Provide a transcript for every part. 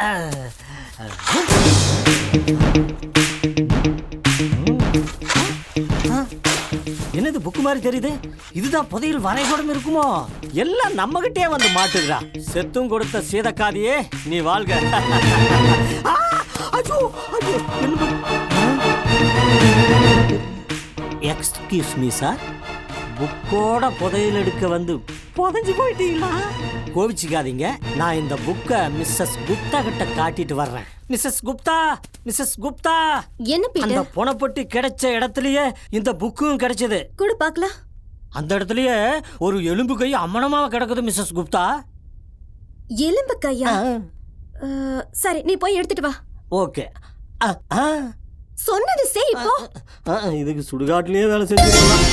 என்னது புக்கு மாதிரி தெரியுது? இதுதான் புதையில் வரைகூடம் இருக்குமோ? எல்லாம் நம்ம கிட்டே வந்து மாட்டுகிறா செத்தும் கொடுத்த சீதக்காதியே நீ வாழ்க. எக்ஸ்கியூஸ் மீ சார் புக்கோட புதையல் எடுக்க வந்து புதைஞ்சு போயிட்டீங்களா? கோவிச்சுக்காதீங்க. நான் இந்த புக்கை மிஸ்ஸஸ் குப்தா கிட்ட காட்டிட்டு வர்றேன். Mrs Gupta Mrs Gupta. என்ன அந்த புனப்பட்டி கிடைச்ச இடத்துலயே இந்த புக்கும் கிடைச்சது. கொடு பார்க்கலாம். அந்த இடத்துலயே ஒரு எலும்பு கை அம்மனமா கிடக்குது மிஸ்ஸஸ் குப்தா. எலும்பு கையா? சரி நீ போய் எடுத்துட்டு வா. ஓகே. சொன்னது செய் இப்போ ஆ, இதுக்கு சுடுகாட்டிலேயே வேலை செஞ்சுக்கலாம்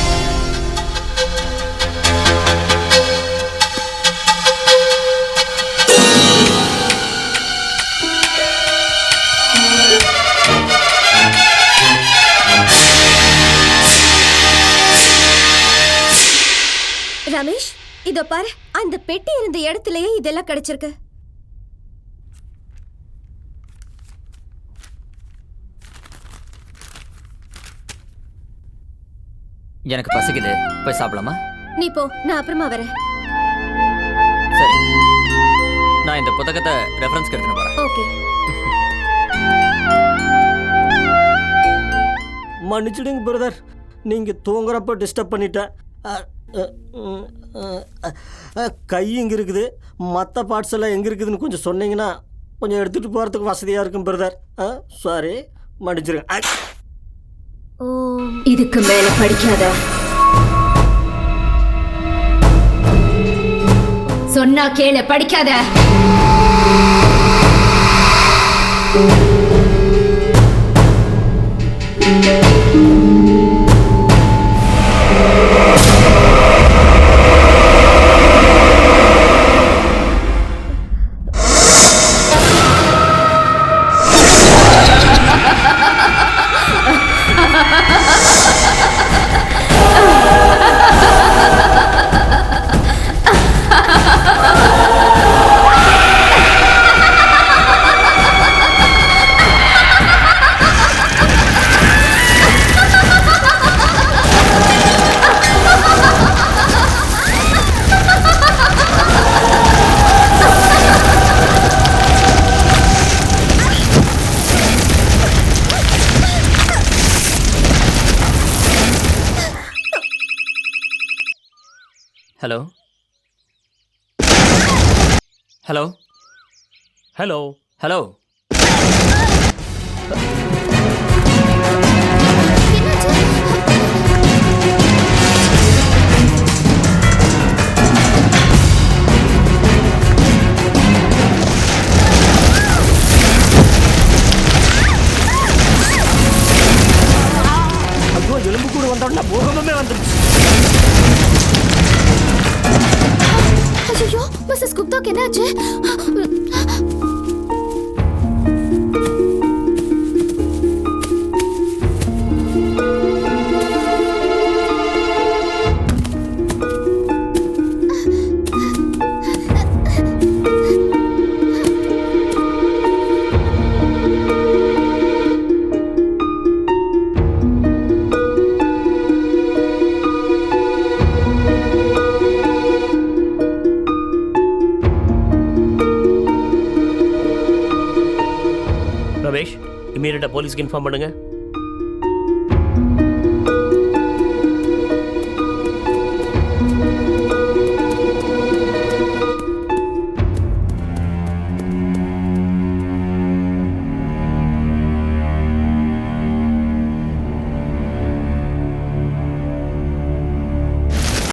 இதோ பாரு அந்த பெட்டி இருந்த இடத்துலயே இதெல்லாம் கிடைச்சிருக்கு. எனக்கு பசிக்குது. போய் சாப்பிடலாமா? நீ போ நான் அப்புறமா வரேன். சரி. நான் இந்த புத்தகத்தை ரெஃபரன்ஸ்க்கு போறேன் ஓகே. மன்னிச்சிடுங்க பிரதர் நீங்க தூங்குறப்ப டிஸ்டர்ப் பண்ணிட்டேன். கை எங்கே இருக்குது. மற்ற பார்ட்ஸ் எல்லாம் எங்கே இருக்குதுன்னு கொஞ்சம் சொன்னீங்கன்னா கொஞ்சம் எடுத்துகிட்டு போகிறதுக்கு வசதியாக இருக்கும் பிரதர் ஆ சாரி மன்னிச்சிருங்க. அ, இதுக்கு மேலே படிக்காத. சொன்னா கேளு படிக்காத. ஹலோ ஹலோ ஹலோ ஹலோ எலும்பு கூட வந்தோடனே பூகம்பமே வந்துருச்சு. என்னாச்சு ரமேஷ் இமீடியட்டா போலீஸ்க்கு இன்ஃபார்ம் பண்ணுங்கள்